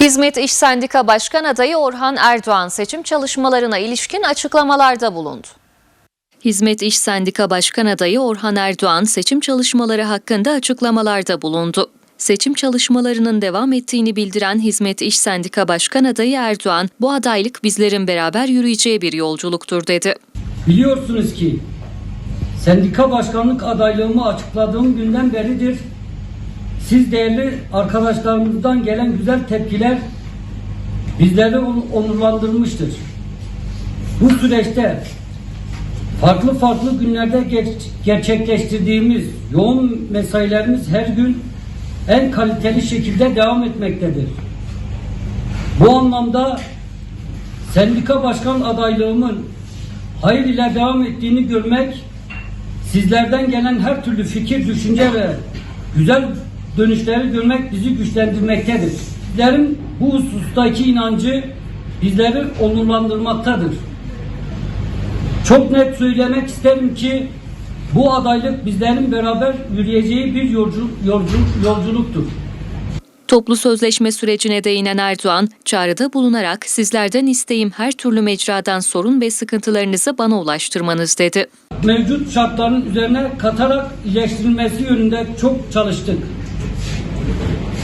Hizmet İş Sendika Başkan Adayı Orhan Erdoğan seçim çalışmalarına ilişkin açıklamalarda bulundu. Hizmet İş Sendika Başkan Adayı Orhan Erdoğan seçim çalışmaları hakkında açıklamalarda bulundu. Seçim çalışmalarının devam ettiğini bildiren Hizmet İş Sendika Başkan Adayı Erdoğan, bu adaylık bizlerin beraber yürüyeceği bir yolculuktur dedi. Biliyorsunuz ki sendika başkanlık adaylığımı açıkladığım günden beridir siz değerli arkadaşlarımızdan gelen güzel tepkiler bizleri on- onurlandırmıştır. Bu süreçte farklı farklı günlerde ger- gerçekleştirdiğimiz yoğun mesailerimiz her gün en kaliteli şekilde devam etmektedir. Bu anlamda sendika başkan adaylığımın hayır ile devam ettiğini görmek, sizlerden gelen her türlü fikir, düşünce ve güzel dönüşleri görmek bizi güçlendirmektedir. Sizlerin bu husustaki inancı bizleri onurlandırmaktadır. Çok net söylemek isterim ki bu adaylık bizlerin beraber yürüyeceği bir yolcu, yolcu, yolculuktur. Toplu sözleşme sürecine değinen Erdoğan, çağrıda bulunarak sizlerden isteğim her türlü mecradan sorun ve sıkıntılarınızı bana ulaştırmanız dedi. mevcut şartların üzerine katarak iyileştirilmesi yönünde çok çalıştık.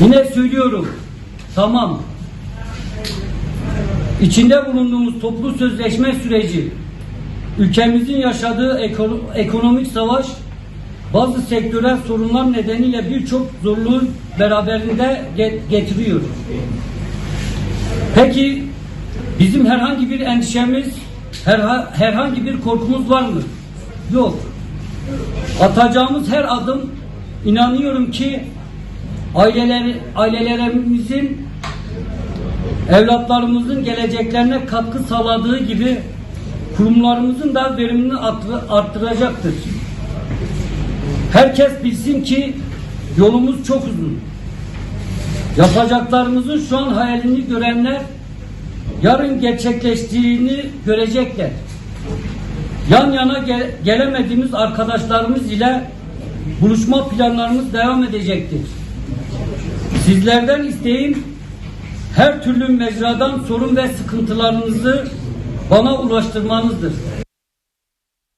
Yine söylüyorum. Tamam. İçinde bulunduğumuz toplu sözleşme süreci ülkemizin yaşadığı eko- ekonomik savaş bazı sektörel sorunlar nedeniyle birçok zorluğu beraberinde ge- getiriyor. Peki bizim herhangi bir endişemiz, herha- herhangi bir korkumuz var mı? Yok. Atacağımız her adım inanıyorum ki aileler, ailelerimizin evlatlarımızın geleceklerine katkı sağladığı gibi kurumlarımızın da verimini arttır- arttıracaktır. Herkes bilsin ki yolumuz çok uzun. Yapacaklarımızın şu an hayalini görenler yarın gerçekleştiğini görecekler. Yan yana gel- gelemediğimiz arkadaşlarımız ile buluşma planlarımız devam edecektir. Sizlerden isteğim her türlü mecradan sorun ve sıkıntılarınızı bana ulaştırmanızdır.